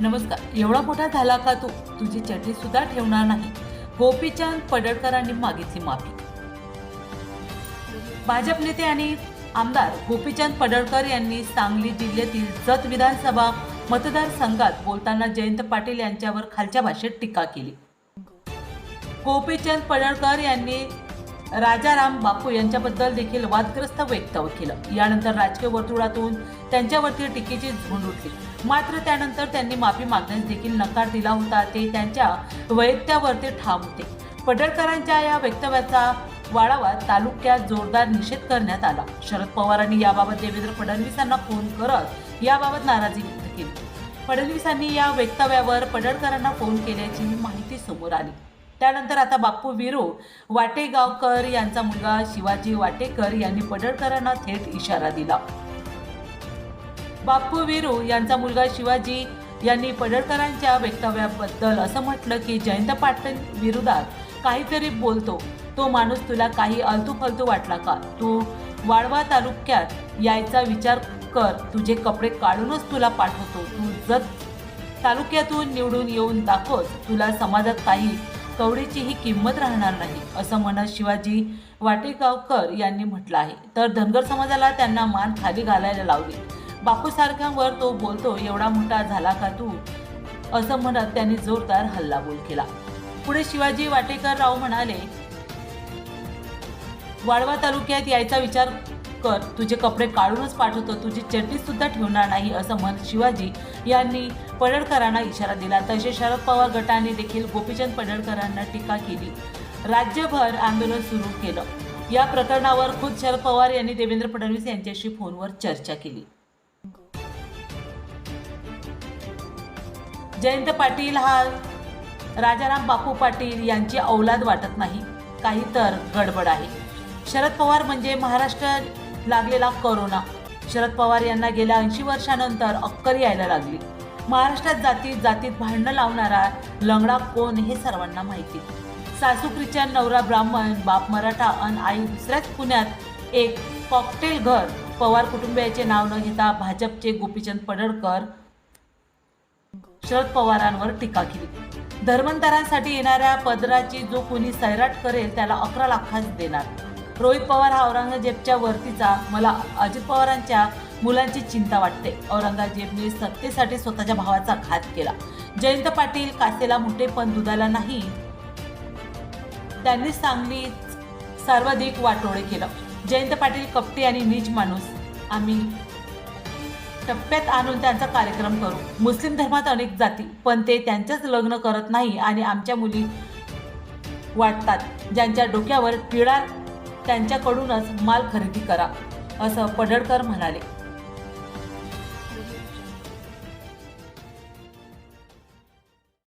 नमस्कार. एवढा मोठा झाला का तू? तुझी चटणी सुद्धा ठेवणार नाही. गोपीचंद पडळकरांनी मागितली माफी. भाजप नेते आणि आमदार गोपीचंद पडळकर यांनी सांगली जिल्ह्यातील जत विधानसभा मतदारसंघात बोलताना जयंत पाटील यांच्यावर खालच्या भाषेत टीका केली. गोपीचंद पडळकर यांनी राजाराम बापू यांच्याबद्दल देखील वादग्रस्त वक्तव्य केलं. यानंतर राजकीय वर्तुळातून त्यांच्यावरती टीकेची झुंड उठली. मात्र त्यानंतर त्यांनी माफी मागण्यास देखील नकार दिला होता ते त्यांच्या वैयक्त्यावरती ठाम होते. पडळकरांच्या या वक्तव्याचा वाळावा तालुक्यात जोरदार निषेध करण्यात आला. शरद पवारांनी याबाबत देवेंद्र फडणवीसांना फोन करत याबाबत नाराजी व्यक्त केली. फडणवीसांनी या वक्तव्यावर पडळकरांना फोन केल्याची माहिती समोर आली. त्यानंतर आता बाप्पू विरो वाटेगावकर यांचा मुलगा शिवाजी वाटेकर यांनी पडळकरांना थेट इशारा दिला. बाप्पू विरू यांचा मुलगा शिवाजी यांनी पडळकरांच्या वक्तव्याबद्दल असं म्हटलं की जयंत पाटील विरोधात काहीतरी बोलतो. तो माणूस तुला काही अलतू फलतू वाटला का? तू वाळवा तालुक्यात यायचा विचार कर. तुझे कपडे काढूनच तुला पाठवतो. तू जत तालुक्यातून निवडून येऊन दाखवत. तुला समाजात काही कवडीचीही किंमत राहणार नाही असं म्हणत शिवाजी वाटेगावकर यांनी म्हटलं आहे. तर धनगर समाजाला त्यांना मान खाली घालायला लावली. बापूसारख्यांवर तो बोलतो एवढा मोठा झाला का तू? असं म्हणत त्यांनी जोरदार हल्लाबोल केला. पुढे शिवाजी वाटेकर राव म्हणाले वाळवा तालुक्यात यायचा विचार कर तुझे कपडे काढूनच पाठवतो तुझी चटणी सुद्धा ठेवणार नाही असं म्हणत शिवाजी यांनी पडळकरांना इशारा दिला. तसे शरद पवार गटाने देखील गोपीचंद पडळकरांना टीका केली. राज्यभर आंदोलन सुरू केलं. या प्रकरणावर खुद शरद पवार यांनी देवेंद्र फडणवीस यांच्याशी फोनवर चर्चा केली. जयंत पाटील हा राजाराम बापू पाटील यांची औलाद वाटत नाही. काही तर गडबड आहे. शरद पवार म्हणजे महाराष्ट्र लागलेला कोरोना. शरद पवार यांना गेल्या ऐंशी वर्षानंतर अक्कल यायला लागली. महाराष्ट्रात जातीत जातीत भांडणं लावणारा लंगडा कोण हे सर्वांना माहिती. सासू ख्रिश्चन नवरा ब्राह्मण बाप मराठा अन आई दुसऱ्याच पुण्यात एक कॉकटेल घर. पवार कुटुंबियाचे नाव न घेता भाजपचे गोपीचंद पडळकर शरद पवारांवर टीका केली. धर्मांतरांसाठी येणाऱ्या पदराची जो कोणी सैराट करेल त्याला अकरा लाखाच देणार. रोहित पवार हा औरंगजेबच्या वरतीचा मला अजित पवारांच्या मुलांची चिंता वाटते. औरंगजेबने सत्तेसाठी स्वतःच्या भावाचा घात केला. जयंत पाटील कासेला मोठे पण दुधाला नाही. त्यांनी सांगली सर्वाधिक वाटोळे केलं. जयंत पाटील कपटी आणि नीच माणूस. आम्ही टप्प्यात आणून त्यांचा कार्यक्रम करू. मुस्लिम धर्मात अनेक जाती पण ते त्यांचंच लग्न करत नाही आणि आमच्या मुली वाटतात. ज्यांच्या डोक्यावर पिळा त्यांच्याकडूनच माल खरेदी करा असं पडळकर म्हणाले.